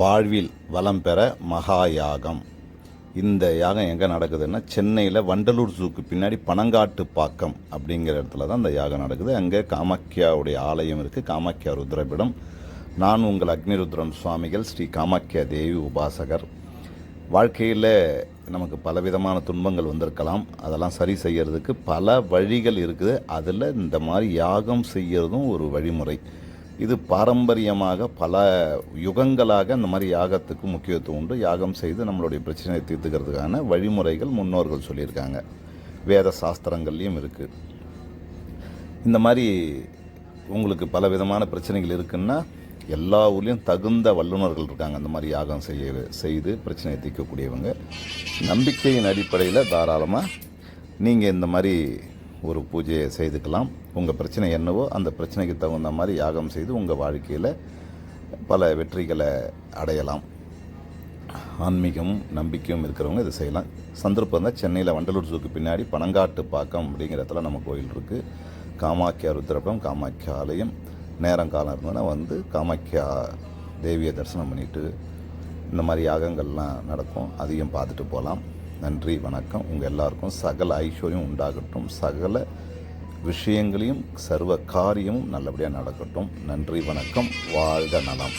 வாழ்வில் வளம் பெற மகா யாகம் இந்த யாகம் எங்கே நடக்குதுன்னா சென்னையில் வண்டலூர் ஜூக்கு பின்னாடி பனங்காட்டு பாக்கம் அப்படிங்கிற இடத்துல தான் இந்த யாகம் நடக்குது. அங்கே காமாக்கியாவுடைய ஆலயம் இருக்குது காமாக்கியா ருத்ரபிடம். நான் உங்கள் அக்னிருத்ரன் சுவாமிகள் ஸ்ரீ காமாக்கியா தேவி உபாசகர். வாழ்க்கையில் நமக்கு பலவிதமான துன்பங்கள் வந்திருக்கலாம். அதெல்லாம் சரி செய்யறதுக்கு பல வழிகள் இருக்குது. அதில் இந்த மாதிரி யாகம் செய்யறதும் ஒரு வழிமுறை. இது பாரம்பரியமாக பல யுகங்களாக இந்த மாதிரி யாகத்துக்கு முக்கியத்துவம் உண்டு. யாகம் செய்து நம்மளுடைய பிரச்சனையை தீர்த்துக்கிறதுக்கான வழிமுறைகள் முன்னோர்கள் சொல்லியிருக்காங்க. வேத சாஸ்திரங்கள்லேயும் இருக்குது இந்த மாதிரி உங்களுக்கு பல விதமான பிரச்சனைகள் இருக்குன்னா எல்லா ஊர்லேயும் தகுந்த வல்லுநர்கள் இருக்காங்க. அந்த மாதிரி யாகம் செய்ய செய்து பிரச்சனையை தீர்க்கக்கூடியவங்க. நம்பிக்கையின் அடிப்படையில் தாராளமாக நீங்கள் இந்த மாதிரி ஒரு பூஜையை செய்துக்கலாம். உங்கள் பிரச்சனை என்னவோ அந்த பிரச்சனைக்கு தகுந்த மாதிரி யாகம் செய்து உங்கள் வாழ்க்கையில் பல வெற்றிகளை அடையலாம். ஆன்மீகமும் நம்பிக்கையும் இருக்கிறவங்க இதை செய்யலாம். சந்தர்ப்பம் தான் சென்னையில் வண்டலூர் ஜூக்கு பின்னாடி பனங்காட்டு பாக்கம் அப்படிங்கிற இடத்துல நம்ம கோயில் இருக்குது காமாக்கியா ருத்ரபம் காமாக்கியா ஆலயம். நேரம் காலம் இருந்ததுன்னா வந்து காமாக்கியா தேவியை தரிசனம் பண்ணிட்டு இந்த மாதிரி யாகங்கள்லாம் நடக்கும். அதையும் பார்த்துட்டு போகலாம். நன்றி வணக்கம். உங்கள் எல்லாருக்கும் சகல ஐஸ்வர்யம் உண்டாகட்டும். சகல விஷயங்களையும் சர்வ காரியமும் நல்லபடியாக நடக்கட்டும். நன்றி வணக்கம். வாழ்க நலம்.